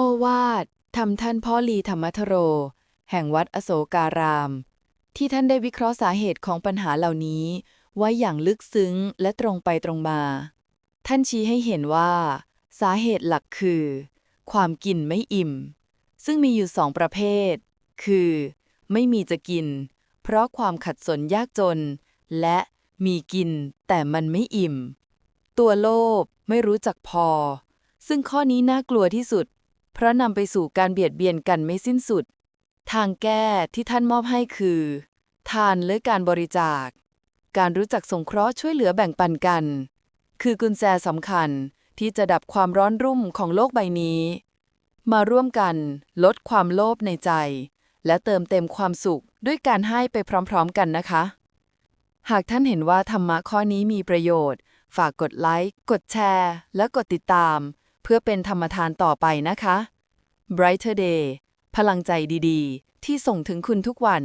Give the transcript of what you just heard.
โอวาทธรรมท่านพ่อลีธรรมทโร แห่งวัดอโศการาม ที่ท่านได้วิเคราะห์สาเหตุของปัญหาเหล่านี้ ไว้อย่างลึกซึ้งและตรงไปตรงมา ท่านชี้ให้เห็นว่า สาเหตุหลักคือ ความกินไม่อิ่ม ซึ่งมีอยู่สองประเภท คือ ไม่มีจะกิน เพราะความขัดสนยากจน และมีกินแต่มันไม่อิ่ม ตัวโลภไม่รู้จักพอ ซึ่งข้อนี้น่ากลัวที่สุด เพราะนำไปสู่การเบียดเบียนกันไม่สิ้นสุด ทางแก้ที่ท่านมอบให้คือ ทานและการบริจาค การรู้จักสงเคราะห์ช่วยเหลือแบ่งปันกัน คือกุญแจสำคัญที่จะดับความร้อนรุ่มของโลกใบนี้ มาร่วมกันลดความโลภในใจ และเติมเต็มความสุขด้วยการให้ไปพร้อมๆกันนะคะ หากท่านเห็นว่าธรรมะข้อนี้มีประโยชน์ ฝากกดไลค์ กดแชร์ และกดติดตาม พื่อเป็นธรรมทานต่อไปนะคะ Brighter Day พลังใจดีๆ ที่ส่งถึงคุณทุกวัน